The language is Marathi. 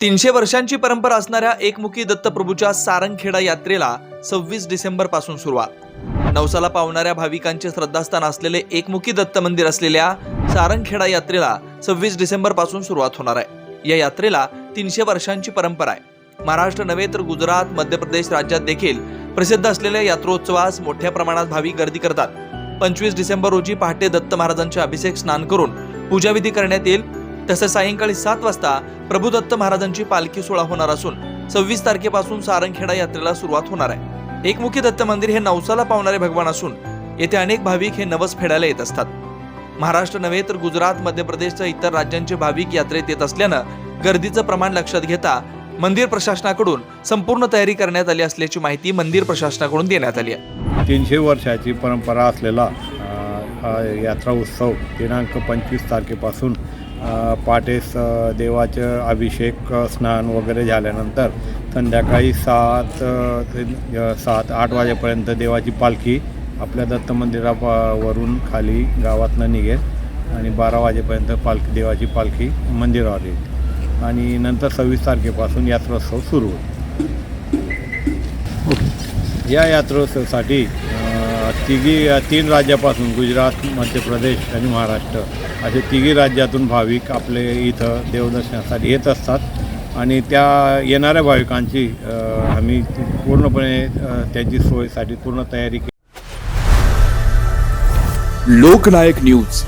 तीनशे वर्षांची परंपरा असणाऱ्या एकमुखी दत्तप्रभूच्या सारंगखेडा यात्रेला सव्वीस डिसेंबरपासून सुरुवात. नवसाला पावणाऱ्या भाविकांचे श्रद्धास्थान असलेले एकमुखी दत्त मंदिर असलेल्या सारंगखेडा यात्रेला सव्वीस डिसेंबरपासून सुरुवात होणार आहे. या यात्रेला तीनशे वर्षांची परंपरा आहे. महाराष्ट्र नव्हे तर गुजरात मध्य प्रदेश राज्यात देखील प्रसिद्ध असलेल्या यात्रोत्सवास मोठ्या प्रमाणात भाविक गर्दी करतात. पंचवीस डिसेंबर रोजी पहाटे दत्त महाराजांचे अभिषेक स्नान करून पूजाविधी करण्यात येईल. तसेच सायंकाळी सात वाजता प्रभुदत्त महाराजांची पालखी सोहळा होणार असून सव्वीस तारखेपासून सारंगखेडा यात्रेला सुरुवात होणार आहे. एकमुखी दत्त मंदिर हे नवसाला पावणारे भगवान असून येथे अनेक भाविक हे नवस फेडायला येत असतात. महाराष्ट्र नव्हे तर गुजरात मध्य प्रदेशच्या इतर राज्यांचे भाविक यात्रेत येत असल्यानं गर्दीचं प्रमाण लक्षात घेता मंदिर प्रशासनाकडून संपूर्ण तयारी करण्यात आली असल्याची माहिती मंदिर प्रशासनाकडून देण्यात आली आहे. तीनशे वर्षाची परंपरा असलेला यात्रा उत्सव दिनांक पंचवीस तारखेपासून पहाटेस देवाचं अभिषेक स्नान वगैरे झाल्यानंतर संध्याकाळी सात ते सात आठ वाजेपर्यंत देवाची पालखी आपल्या दत्त मंदिरावरून खाली गावातनं निघेल आणि बारा वाजेपर्यंत पालखी देवाची पालखी मंदिरावर येईल. आणि नंतर सव्वीस तारखेपासून यात्रोत्सव सुरू होईल. या यात्रोत्सवासाठी तिघी तीन राज्यापासून गुजरात मध्य प्रदेश आणि महाराष्ट्र असे तिघी राज्यातून भाविक आपले इथं देवदर्शनासाठी येत असतात. आणि त्या येणाऱ्या भाविकांची आम्ही पूर्णपणे त्यांची सोयीसाठी पूर्ण तयारी केली. लोकनायक न्यूज.